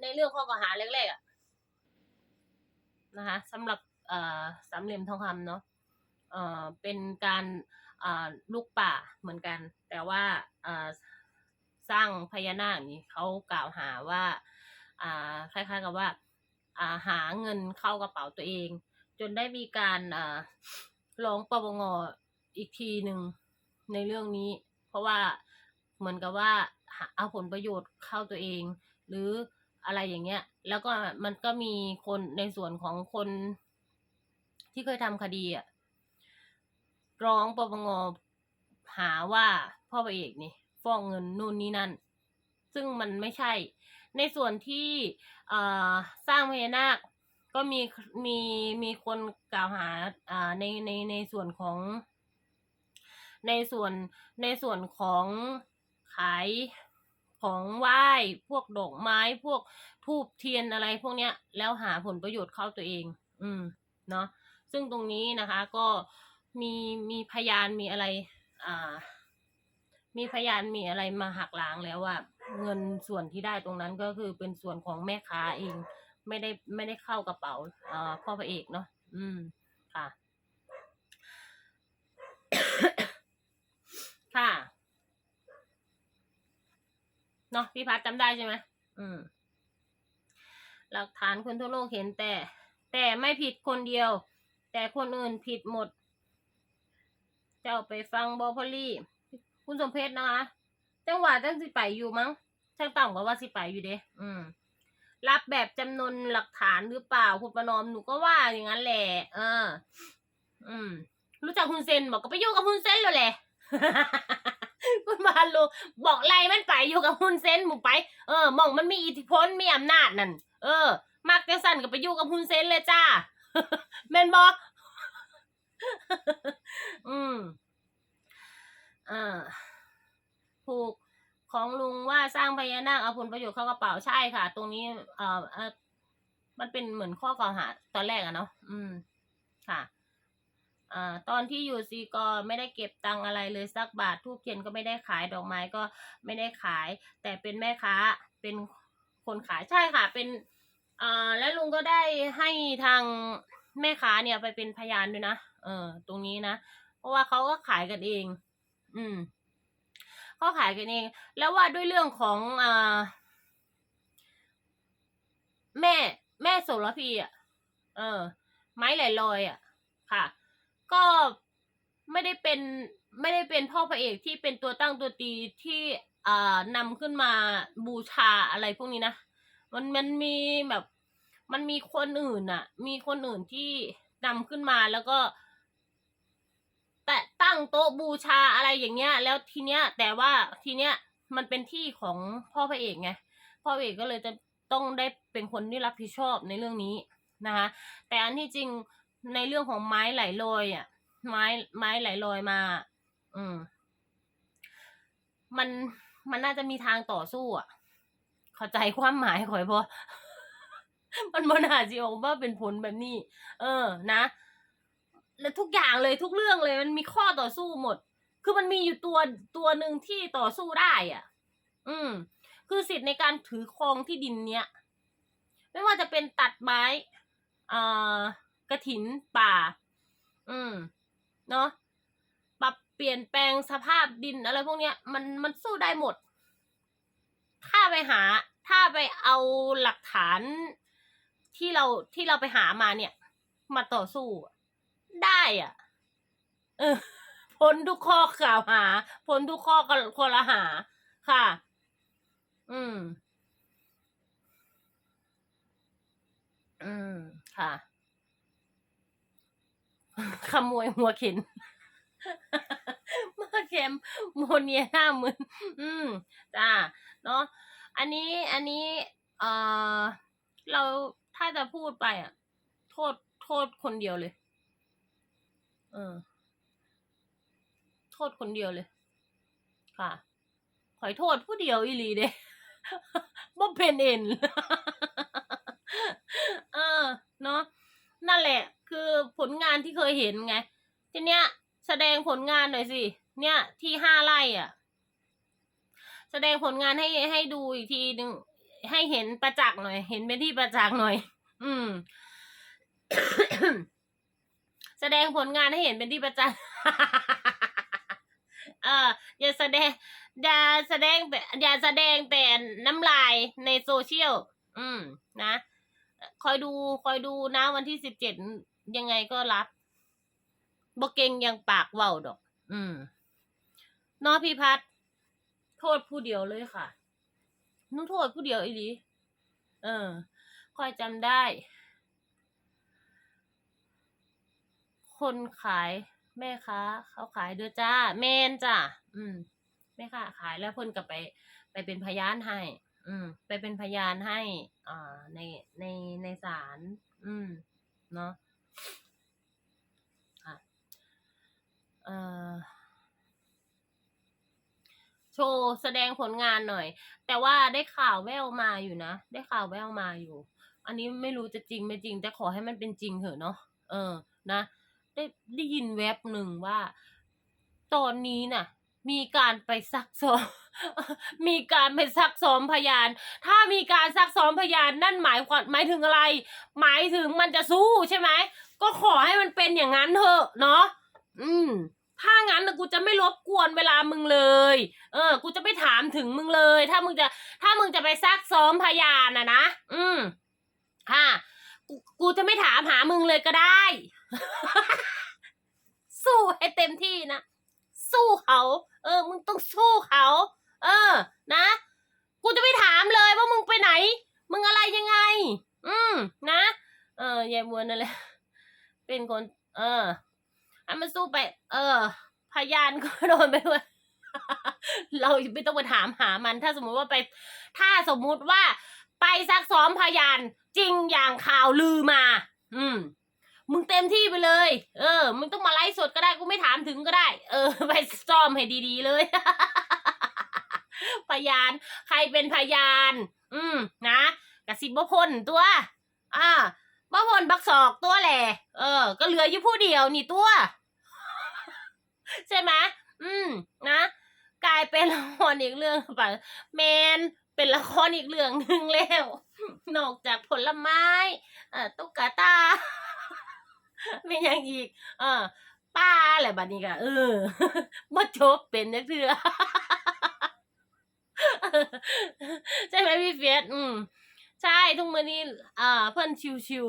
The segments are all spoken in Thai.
ในเรื่องข้อกล่าวหาแรกๆอะนะคะสำหรับสามเหลี่ยมทองคำเนาะเป็นการลูกป่าเหมือนกัน แต่ว่าสร้างพญานาคนี่เขากล่าวหาว่าคล้ายๆกับว่าาหาเงินเข้ากระเป๋าตัวเอง จนได้มีการอ่าร้องปปงอีกทีหนึ่งในเรื่องนี้ เพราะว่าเหมือนกับว่าหาเอาผลประโยชน์เข้าตัวเอง หรือ อะไรอย่างเงี้ย แล้วก็มันก็มีคนในส่วนของคนที่เคยทำคดีอะร้องปปงหาว่าพ่อพระเอกนี่ฟ้องเงินนู่นนี่นั่น ซึ่งมันไม่ใช่ ในส่วนที่เอ่อสร้างพญานาคก็มีมีมีคนกล่าวหาอ่าในในในส่วนของ ในส่วนในส่วนของขาย ของไหว้พวกดอกไม้พวกทูบเทียนอะไรพวกเนี้ย แล้วหาผลประโยชน์เข้าตัวเอง อืมเนาะซึ่งตรงนี้นะคะก็มีมีพยานมีอะไร อ่า มีพยานมีอะไรมาหักล้างแล้วว่า เงินส่วนที่ได้ตรงนั้นก็คือเป็นส่วนของแม่ค้าเอง ไม่ได้ไม่ได้เข้ากระเป๋าอ่าพ่อพระเอกเนาะอืมค่ะ ค่ะ เนาะพี่พัดจำได้ใช่ไหมอืม หลักฐานคนทั่วโลกเห็นแต่ แต่ไม่ผิดคนเดียว แต่คนอื่นผิดหมด เจ้าไปฟังบอพอลลี่ คุณสมเพชรนะคะ จังหวะจังสิไปอยู่มั้งช่างต่ำกว่าว่าสิไปอยู่เด้อืม รับแบบจำนวนหลักฐานหรือเปล่าคุณประนอมหนูก็ว่าอย่างนั้นแหละเออ อืม รู้จักคุณเซนบอกก็ไปอยู่กับคุณเซนเลยแหละ คุณบาลูบอกไล่มันไปอยู่กับคุณเซนหมูไป เออมองมันมีอิทธิพลมีอำนาจนั่น เออ มักจะสั่นก็ไปอยู่กับคุณเซนเลยจ้าแมนบอกอืมอ่าถูกของลุงว่าสร้างพญานาคเอาผลประโยชน์เข้ากระเป๋าใช่ค่ะ ตรงนี้เออเอ่อมันเป็นเหมือนข้อกล่าวหาตอนแรกอะเนาะอืม ค่ะ อ่าตอนที่อยู่ซีกอไม่ได้เก็บตังอะไรเลยสักบาททูบเทียนก็ไม่ได้ขายดอกไม้ก็ไม่ได้ขาย แต่เป็นแม่ค้าเป็นคนขายใช่ค่ะ เป็นอ่าและลุงก็ได้ให้ทางแม่ค้าเนี่ยไปเป็นพยานด้วยนะเออ ตรงนี้นะเพราะว่าเขาก็ขายกันเอง อืมเขาขายกันเอง แล้วว่าด้วยเรื่องของอ่าแม่แม่โสระพีอะเออ ไม้ไหลลอยอะ ค่ะ ก็ไม่ได้เป็นไม่ได้เป็นพ่อพระเอกที่เป็นตัวตั้งตัวตีที่อ่านำขึ้นมาบูชาอะไรพวกนี้นะ มันมันมีแบบมันมีคนอื่นอะมีคนอื่นที่นำขึ้นมาแล้วก็แต่ตั้งโต๊ะบูชาอะไรอย่างเงี้ย แล้วทีเนี้ย แต่ว่าทีเนี้ยมันเป็นที่ของพ่อพระเอกไงพ่อพระเอกก็เลยจะต้องได้เป็นคนที่รับผิดชอบในเรื่องนี้นะคะแต่อันที่จริง ในเรื่องของไม้ไหลลอยอะ ไม้ไม้ไหลลอยมา อืม มันมันน่าจะมีทางต่อสู้อะ เข้าใจความหมายขอยพอมันมันอาจจะออกมาเป็นผลแบบนี้ เออ นะ แล้วทุกอย่างเลยทุกเรื่องเลย มันมีข้อต่อสู้หมด คือมันมีอยู่ตัวตัวหนึ่งที่ต่อสู้ได้อะ อืม คือสิทธิ์ในการถือครองที่ดินเนี้ย ไม่ว่าจะเป็นตัดไม้อ่อ กระถินป่า อืม เนาะปรับเปลี่ยนแปลงสภาพดินอะไรพวกเนี้ย มันมันสู้ได้หมด ถ้าไปหา ถ้าไปเอาหลักฐานที่เราที่เราไปหามาเนี่ย มาต่อสู้ ได้อะ เออพ้นทุกข้อกล่าวหาพ้นทุกข้อกคอรหา ค่ะ อืม อืม ค่ะ ขโมยหัวเข็นมาเข็มโมเนียห้าหมื่นอืมจ้าเนาะอันนี้อันนี้ เอ่อเราถ้าจะพูดไปอะ โทษโทษคนเดียวเลย เออ โทษคนเดียวเลย ค่ะขอยโทษผู้เดียวอีหลีเด้บ่เป็นเอ็นเออ เนาะนั่นแหละ คือผลงานที่เคยเห็นไง ทีเนี้ย แสดงผลงานหน่อยสิ เนี่ยที่ห้าไร่อะ แสดงผลงานให้ให้ดูอีกทีหนึ่งให้เห็นประจักษ์หน่อย เห็นเป็นที่ประจักษ์หน่อย อืม แสดงผลงานให้เห็นเป็นที่ประจักษ์เอออย่าแสดงอย่าแสดงแต่อย่าแสดงแต่น้ำลายในโซเชียล อืม นะ คอยดู คอยดูนะวันที่สิบเจ็ด ยังไงก็รับบเก่งยังปากเว้าดอก อืมนอพี่พัดโทษผู้เดียวเลยค่ะนุ่โทษผู้เดียวอีหลีเออคอยจำได้ คนขายแม่ค้าเขาขายเด้อจ้า แมนจ้าอืมแม่ค้าขายแล้วเพิ่นก็ไป ไปเป็นพยานให้ อืม ไปเป็นพยานให้ อ่าในในในศาลอืม เนาะเอ่อ โชว์แสดงผลงานหน่อย แต่ว่าได้ข่าวแววมาอยู่นะ ได้ข่าวแววมาอยู่ อันนี้ไม่รู้จะจริงไม่จริง แต่ขอให้มันเป็นจริงเถอะเนาะเออนะได้ได้ยินแว็บหนึ่งว่า ตอนนี้น่ะ มีการไปซักซ้อมมีการไปซักซ้อมพยาน ถ้ามีการซักซ้อมพยานนั่นหมายความหมายถึงอะไร หมายถึงมันจะสู้ใช่ไหมก็ขอให้มันเป็นอย่างนั้นเถอะเนาะอืม ถ้างั้นนะกูจะไม่รบกวนเวลามึงเลย เออ กูจะไม่ถามถึงมึงเลย ถ้ามึงจะ ถ้ามึงจะไปซักซ้อมพยานนะนะ อืมค่ะกูกูจะไม่ถามหามึงเลยก็ได้ สู้ให้เต็มที่นะ สู้เขา เออ มึงต้องสู้เขา เออ นะ กูจะไม่ถามเลยว่ามึงไปไหน มึงอะไรยังไง อืม นะ เออยายบัวนั่นแหละ เป็นคน เออ ให้มันสู้ไป เออ พยานก็โดนไปด้วยเราไม่ต้องไปถามหามัน ถ้าสมมุติว่าไป ถ้าสมมุติว่าไปซักซ้อมพยาน จริงอย่างข่าวลือมา อืม มึงเต็มที่ไปเลย เออ มึงต้องมาไลฟ์สดก็ได้ กูไม่ถามถึงก็ได้ เออ ไปซ้อมให้ดีๆเลย พยาน ใครเป็นพยาน อืม นะกระสิบบพ้นตัว อ่าบ่พ้นบักศอกตัวแหละ เออ ก็เหลืออยู่ผู้เดียวนี่ตัว ใช่ไหมอืม นะ กลาย เป็นละครอีกเรื่องไปแมนเป็นละครอีกเรื่องหนึ่งแล้ว นอกจากผลไม้อ่อตุ๊กตาไม่ยังอีกเออป้าอะไรบัดนี้ก็เออมาจบเป็นนักเถื่อใช่ไหมพี่เฟียสอืม ใช่ทุกมื้อนี้อ่า เพิ่นชิว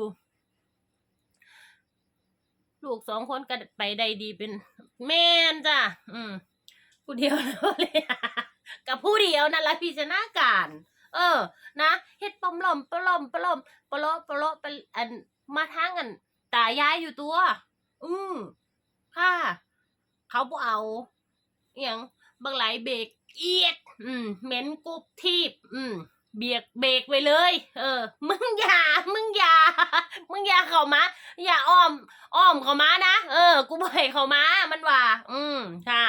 ๆลูกสองคนก็ไปได้ดีเป็น แม่นจ้ะ อืม ผู้เดียวแล้วเลยกับผู้เดียวนั่นแหละพี่ชนะการ เออ นะเฮ็ดปอมหล่อมปลอมปลอมปลอปลอไปอันมาทางอันตายายอยู่ตัว อืมค่ะ เขาบ่เอาอย่างบางหลายเบรกเอียด อืมเหม็นกุบทีบ อืมเบียกเบรกไว้เลย เออ มึงอย่า มึงอย่า มึงอย่าเข้ามา อย่าอ้อม อ้อมเข้ามานะ เออ กูบ่ให้เข้ามา มันว่า อืมค่ะ